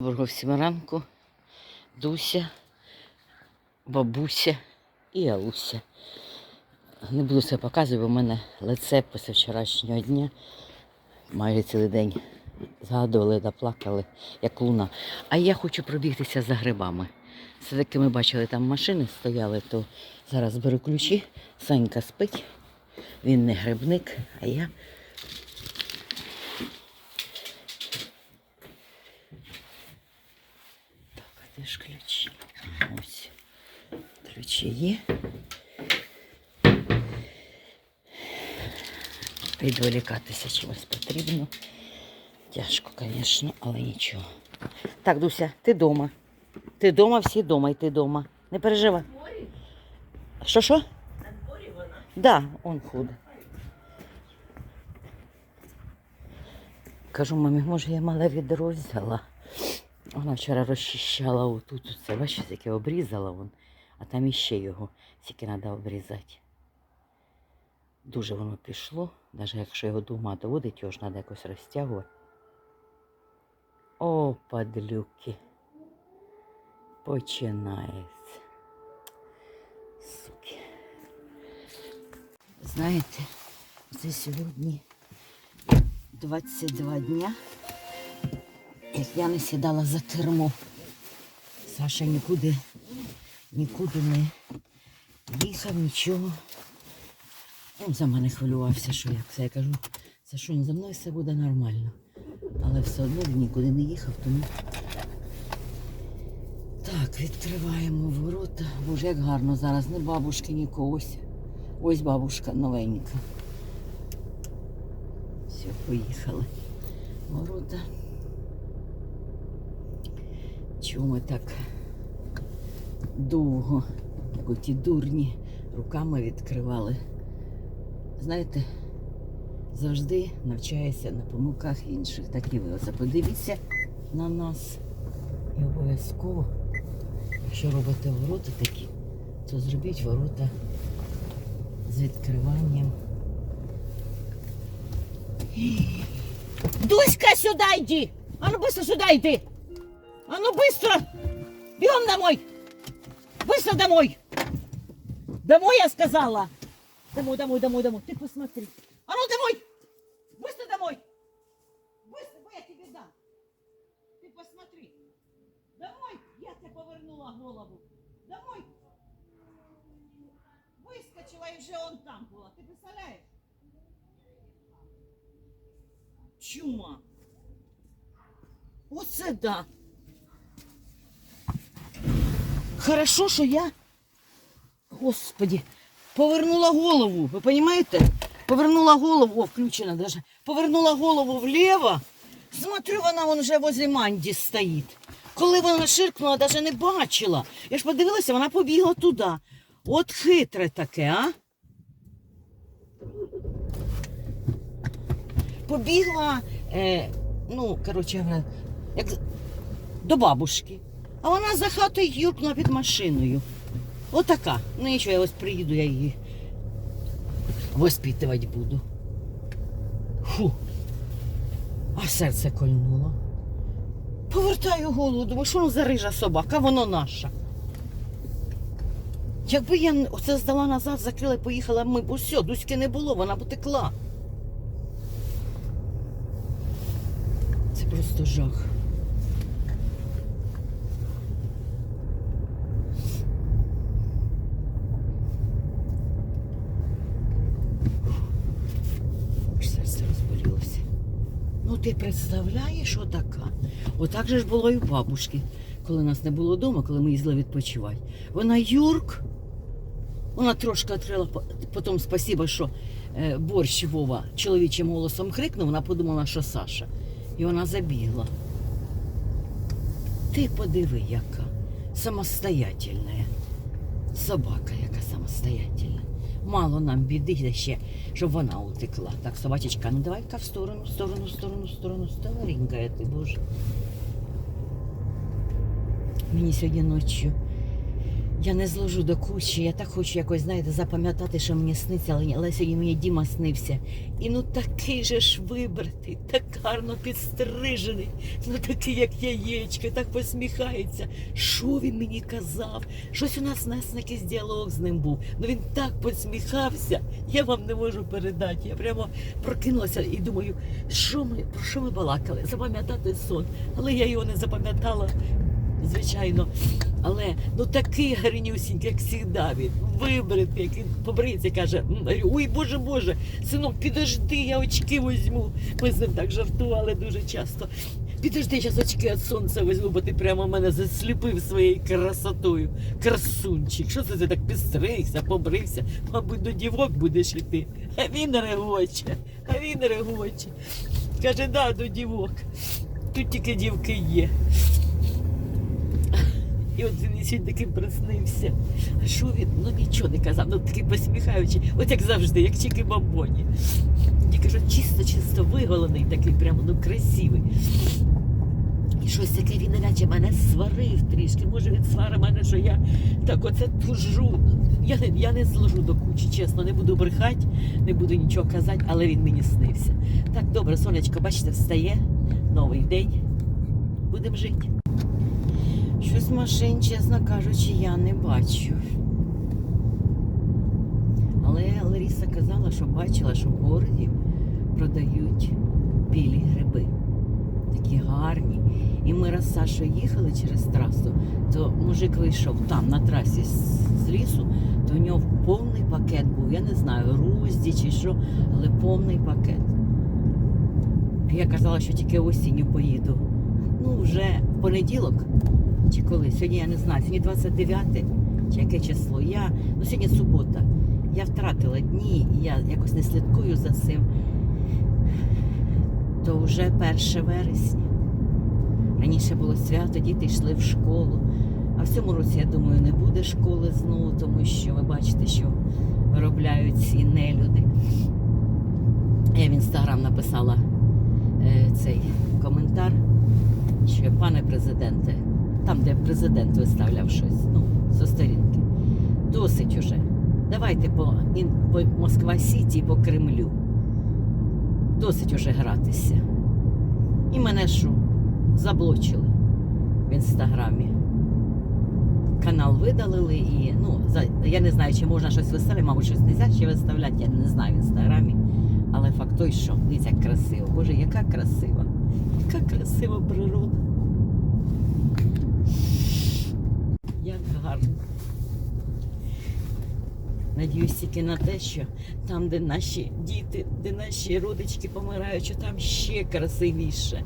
Доброго всім ранку. Дуся, бабуся і Алуся. Не буду це показувати, бо в мене лице після вчорашнього дня. Майже цілий день згадували та плакали, як луна. А я хочу пробігтися за грибами. Все-таки ми бачили, там машини стояли, то зараз беру ключі. Санька спить. Він не грибник, а я Так, ж ключі? Ось. Ключі є. Відволікатися чимось потрібно. Тяжко, звісно, але нічого. Так, Дуся, ти вдома. Ти вдома, всі вдома, і ти вдома. Не переживай. Що, що? Да, он ходить. Кажу, мамі, може я мале відро взяла. Вона вчора розчищала отут, це бачите, яке обрізала вон, а там іще його, тільки треба обрізати. Дуже воно пішло, навіть якщо його дома доводить, його ж треба якось розтягувати. О, падлюки. Починається. Суки. Знаєте, це сьогодні 22 дня я не сідала за кермо. Саша нікуди, нікуди не їхав, нічого. Він за мене хвилювався, що як це я кажу, це що за мною все буде нормально. Але все одно він нікуди не їхав, тому. Так, відкриваємо ворота. Боже, як гарно зараз. Не бабушки, ні когось. Ось бабушка новенька. Все, поїхали. Ворота. Чому ми так довго, як оті дурні, руками відкривали? Знаєте, завжди навчаєшся на помилках інших, так і ви. Оце подивіться на нас. І обов'язково, якщо робите ворота такі, то зробіть ворота з відкриванням. Дуська, сюди йди! А ну сюди йди! А ну быстро! Бегом домой! Быстро домой! Домой, я сказала! Домой, домой, домой, домой. Ты посмотри. А ну домой! Быстро домой! Быстро, бо я тебе дам. Ты посмотри. Домой! Я тебе повернула голову. Домой! Выскочила и вже он там була. Ти представляєш? Чума. Оце да. Хорошо, що я, господі, повернула голову. Ви розумієте? Повернула голову, о, включена даже. Повернула голову вліво. Смотрю, вона вон вже возле Манді стоїть. Коли вона ширкнула, навіть не бачила. Я ж подивилася, вона побігла туди. От хитре таке, а? Побігла, е, ну, коротше, як до бабушки. А вона за хатою юркнула під машиною. Отака. Ну нічого, я ось приїду, я її воспитувати буду. Фу. А серце кольнуло. Повертаю голову, думаю, що воно за рижа собака, воно наша. Якби я оце здала назад, закрила і поїхала, ми б все, Дуськи не було, вона б утекла. Це просто жах. Ти представляєш, отака. Отак же ж було і у бабушки, коли нас не було вдома, коли ми їздили відпочивати. Вона Юрк, вона трошки відкрила, потім спасіба, що е, борщ Вова чоловічим голосом крикнув, вона подумала, що Саша. І вона забігла. Ти подиви, яка самостоятельна. Собака, яка самостоятельна. Мало нам біди ще, щоб вона утекла. Так, собачечка, ну давай-ка в сторону, в сторону, в сторону, в сторону. Старенькая ти, боже. Мені сьогодні ночі Я не зложу до кучі, я так хочу якось, знаєте, запам'ятати, що мені сниться, але, сьогодні мені Діма снився. І ну такий же ж вибритий, так гарно підстрижений, ну такий, як яєчко, так посміхається. Що він мені казав? Щось у нас у нас якийсь діалог з ним був. Ну він так посміхався, я вам не можу передати. Я прямо прокинулася і думаю, що ми, про що ми балакали? Запам'ятати сон. Але я його не запам'ятала, звичайно. Але ну такий гарнюсінький, як завжди він, вибритий, як він побриється, каже, ой Боже Боже, синок, підожди, я очки візьму. Ми з ним так жартували дуже часто. Підожди, зараз очки від сонця візьму, бо ти прямо мене засліпив своєю красотою. Красунчик, що це ти так підстригся, побрився? Мабуть, до дівок будеш іти. А він регоче, а він регоче. Каже, да, до дівок. Тут тільки дівки є. І от він сьогодні таким приснився. А що він? Ну нічого не казав, ну такий посміхаючий, от як завжди, як тільки бабоні. Тільки що чисто-чисто виголений, такий прямо ну красивий. І щось таке він наче мене сварив трішки. Може він сварив мене, що я так оце тужу. Я я не зложу до кучі, чесно, не буду брехати, не буду нічого казати, але він мені снився. Так, добре, сонечко, бачите, встає, новий день. Будемо жити. Щось машин, чесно кажучи, я не бачу. Але Лариса казала, що бачила, що в городі продають білі гриби. Такі гарні. І ми раз з їхали через трасу, то мужик вийшов там на трасі з, лісу, то в нього повний пакет був. Я не знаю, рузді чи що, але повний пакет. Я казала, що тільки осінню поїду. Ну, вже в понеділок чи коли? Сьогодні я не знаю. Сьогодні 29 чи яке число. Я, ну сьогодні субота. Я втратила дні, і я якось не слідкую за цим. То вже 1 вересня. Раніше було свято, діти йшли в школу. А в цьому році, я думаю, не буде школи знову, тому що ви бачите, що виробляють ці нелюди. Я в інстаграм написала е, цей коментар, що пане президенте, там, де президент виставляв щось, ну, зі сторінки. Досить уже. Давайте по, по Москва Сіті, по Кремлю. Досить уже гратися. І мене що? Заблочили в інстаграмі. Канал видалили і, ну, я не знаю, чи можна щось виставляти, мабуть, щось не можна ще виставляти, я не знаю в інстаграмі. Але факт той, що дивіться, як красиво. Боже, яка красива. Яка красива природа. Як гарно. Надіюсь тільки на те, що там, де наші діти, де наші родички помирають, що там ще красивіше.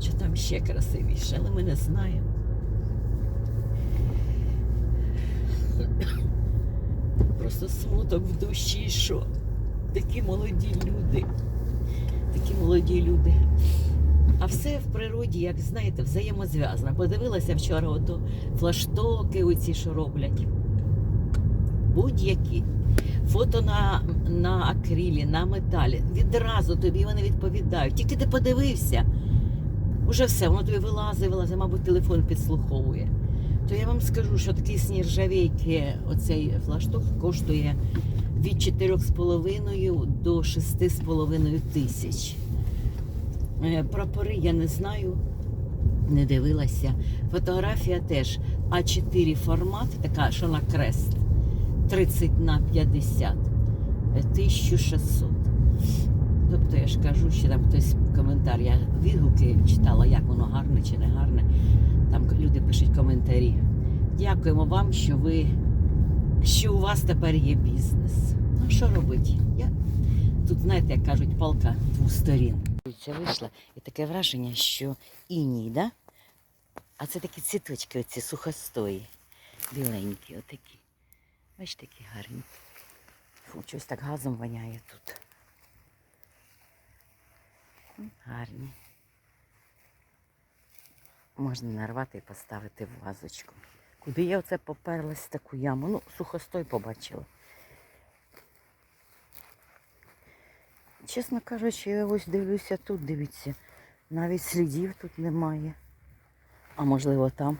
Що там ще красивіше, але ми не знаємо. Просто смуток в душі, що такі молоді люди, такі молоді люди. А все в природі, як знаєте, взаємозв'язано. Подивилася вчора ото флаштоки, оці, що роблять. Будь-які. Фото на, на акрилі, на металі. Відразу тобі вони відповідають. Тільки ти подивився, уже все, воно тобі вилазить, вилазить, мабуть, телефон підслуховує. То я вам скажу, що такий сніжавейки, оцей флашток коштує від 4,5 до 6,5 тисяч. Е, Прапори я не знаю, не дивилася. Фотографія теж А4 формат, така, що на крест. 30 на 50. е, 1600. Тобто я ж кажу, що там хтось коментар, я відгуки читала, як воно гарне чи не гарне. Там люди пишуть коментарі. Дякуємо вам, що ви що у вас тепер є бізнес. Ну що робити? Я тут, знаєте, як кажуть, палка двох сторін. Це вийшла і таке враження, що іній, да? А це такі цвіточки, оці сухостої, біленькі, отакі. Бачите, такі гарні. Фу, щось так газом воняє тут. Гарні. Можна нарвати і поставити в вазочку. Куди я оце поперлась в таку яму? Ну, сухостой побачила. Чесно кажучи, я ось дивлюся тут, дивіться. Навіть слідів тут немає. А можливо там.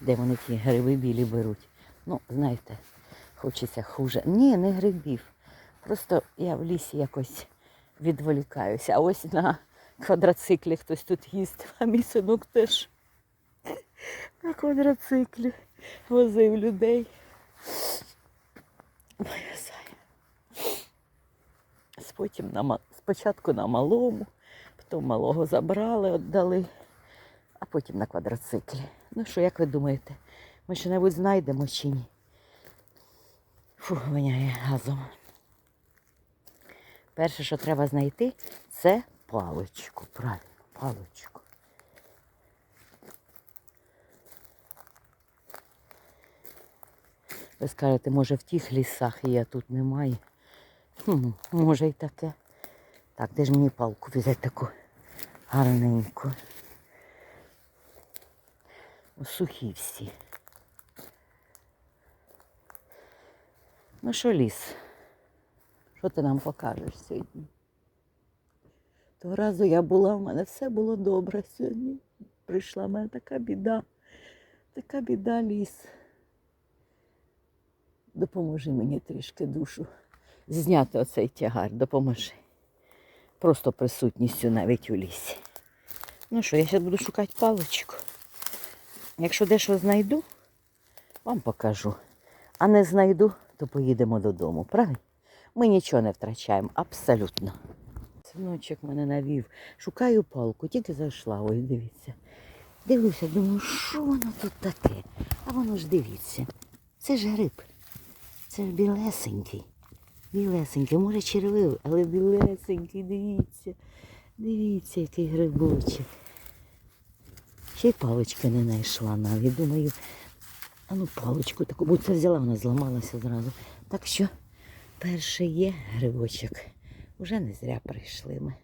Де вони ті гриби білі беруть. Ну, знаєте, хочеться хуже. Ні, не грибів. Просто я в лісі якось відволікаюся. А ось на квадроциклі хтось тут їсть, а мій синок теж на квадроциклі возив людей. Моя. Потім на, спочатку на малому, потім малого забрали, віддали, а потім на квадроциклі. Ну що, як ви думаєте, ми що-небудь знайдемо чи ні? Фу, воняє газом. Перше, що треба знайти, це паличку. Правильно, паличку. Ви скажете, може в тих лісах а тут немає. Хм, може і таке. Так, де ж мені палку взяти таку гарненьку. Сухі всі. Ну що, ліс? Що ти нам покажеш сьогодні? Того разу я була, в мене все було добре сьогодні. Прийшла в мене така біда. Така біда ліс. Допоможи мені трішки душу. Зняти оцей тягар, допоможи. Просто присутністю навіть у лісі. Ну що, я зараз буду шукати паличку. Якщо дещо знайду, вам покажу. А не знайду, то поїдемо додому, правильно? Ми нічого не втрачаємо, абсолютно. Синочок мене навів. Шукаю палку, тільки зайшла, ось дивіться. Дивлюся, думаю, що воно тут таке? А воно ж дивіться. Це ж гриб. Це ж білесенький. Білесенький, може червивий, але білесенький, дивіться. Дивіться, який грибочок. Ще й палички не знайшла навіть. Думаю, а ну паличку таку, бо це взяла, вона зламалася зразу. Так що перший є грибочок. Уже не зря прийшли ми.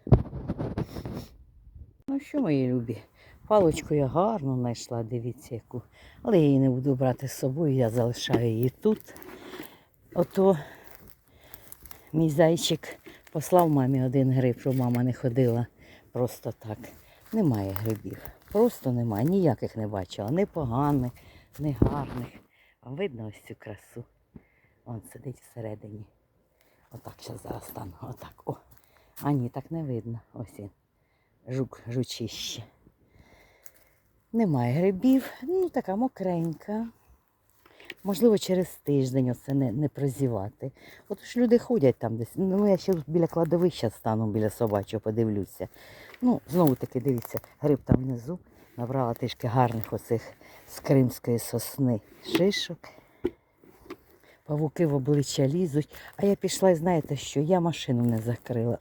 Ну що, мої любі? Паличку я гарно знайшла, дивіться яку. Але я її не буду брати з собою, я залишаю її тут. Ото мій зайчик послав мамі один гриб, щоб мама не ходила просто так. Немає грибів. Просто немає. Ніяких не бачила. Ні поганих, ні гарних. Видно ось цю красу. Он сидить всередині. Отак зараз зараз стану. Отак. О. А ні, так не видно. Ось він. Жук, жучище. Немає грибів. Ну, така мокренька. Можливо, через тиждень оце не, не прозівати. От ж люди ходять там десь. Ну, я ще біля кладовища стану, біля собачого, подивлюся. Ну, знову таки, дивіться, гриб там внизу. Набрала трішки гарних оцих з кримської сосни шишок. Павуки в обличчя лізуть. А я пішла і знаєте що? Я машину не закрила.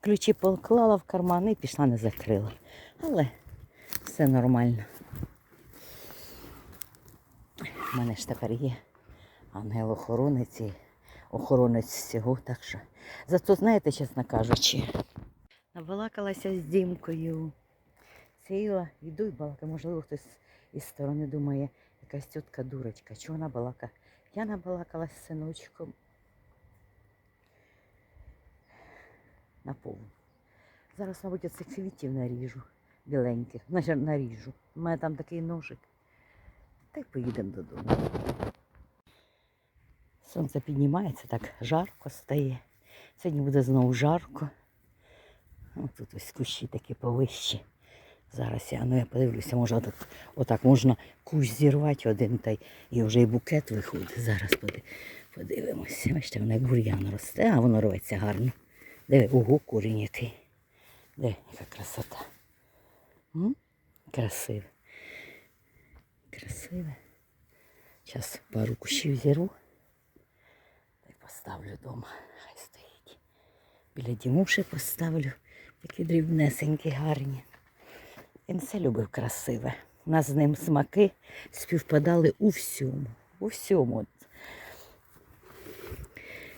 Ключі поклала в карман і пішла не закрила. Але все нормально. У мене ж тепер є ангел-охоронець і охоронець всього. Так що. Зато, знаєте, чесно кажучи, набалакалася з Дімкою. Сіла, йду і балакаю. Можливо, хтось із сторони думає, якась тітка дурочка. Чого вона балака? Я набалакалась з синочком на повну. Зараз, мабуть, оцих квітів наріжу біленьких. Наріжу. У мене там такий ножик. Та й поїдемо додому. Сонце піднімається, так жарко стає. Сьогодні буде знову жарко. Ось тут ось кущі такі повищі. Зараз я, ну я подивлюся, може отак, отак можна кущ зірвати один та й і вже і букет виходить. Зараз подивимося. Бачите, воно як бур'ян росте, а воно рветься гарно. Диви, ого, корінь який. Диви, яка красота. М? Красиве. Красиве. Зараз пару кущів зірву. Та й поставлю вдома. Хай стоїть. Біля дімуші поставлю. Такі дрібнесенькі, гарні. Він все любив красиве. У нас з ним смаки співпадали у всьому. У всьому.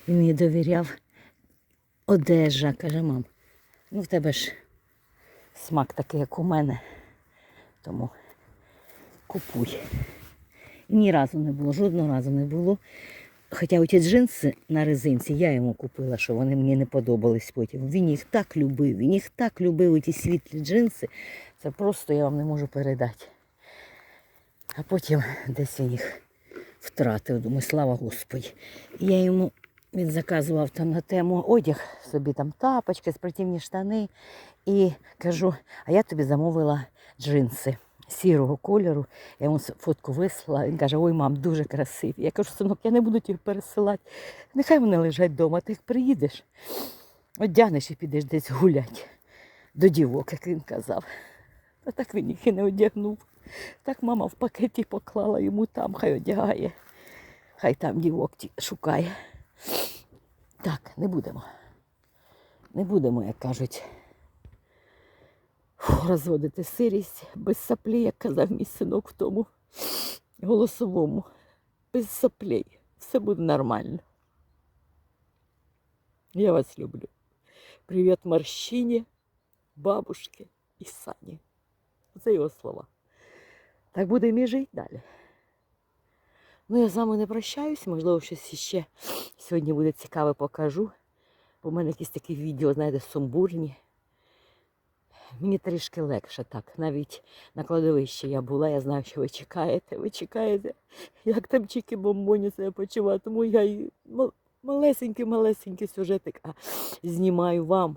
Він мені довіряв одежа. Каже, мам, ну в тебе ж смак такий, як у мене. Тому купуй. Ні разу не було, жодного разу не було. Хоча оті джинси на резинці я йому купила, що вони мені не подобались потім. Він їх так любив, він їх так любив, ті світлі джинси. Це просто я вам не можу передати. А потім десь він їх втратив. Думаю, слава Господі. Я йому він заказував там на тему одяг, собі там тапочки, спортивні штани. І кажу, а я тобі замовила джинси сірого кольору. Я йому фотку вислала. Він каже, ой, мам, дуже красиві. Я кажу, синок, я не буду їх пересилати. Нехай вони лежать вдома, ти їх приїдеш, одягнеш і підеш десь гулять до дівок, як він казав. Та так він їх і не одягнув. Так мама в пакеті поклала йому там, хай одягає. Хай там дівок шукає. Так, не будемо. Не будемо, як кажуть, розводити сирість без саплі, як казав мій синок в тому голосовому. Без соплей. Все буде нормально. Я вас люблю. Привіт Марщині, бабушки і Сані. Це його слова. Так будемо і жити далі. Ну, я з вами не прощаюсь, можливо, щось іще сьогодні буде цікаве, покажу. Бо в мене якісь такі відео, знаєте, сумбурні. Мені трішки легше так. Навіть на кладовищі я була, я знаю, що ви чекаєте. Ви чекаєте, як там чіки бомбоні себе почуває. Тому я і мал- малесенький-малесенький сюжетик а, знімаю вам.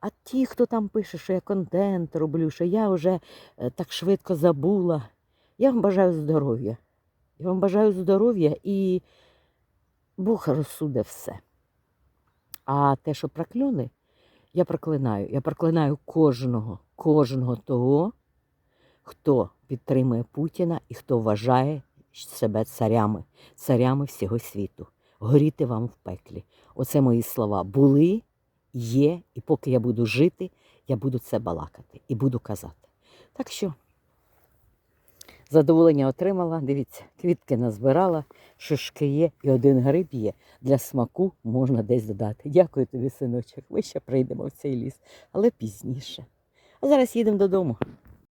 А ті, хто там пише, що я контент роблю, що я вже е, так швидко забула, я вам бажаю здоров'я. Я вам бажаю здоров'я і Бог розсуде все. А те, що прокльони, я проклинаю. Я проклинаю кожного, кожного того, хто підтримує Путіна і хто вважає себе царями, царями всього світу. Горіти вам в пеклі. Оце мої слова були, є, і поки я буду жити, я буду це балакати і буду казати. Так що задоволення отримала. Дивіться, квітки назбирала, шишки є, і один гриб є. Для смаку можна десь додати. Дякую тобі, синочок. Ми ще прийдемо в цей ліс, але пізніше. А зараз їдемо додому.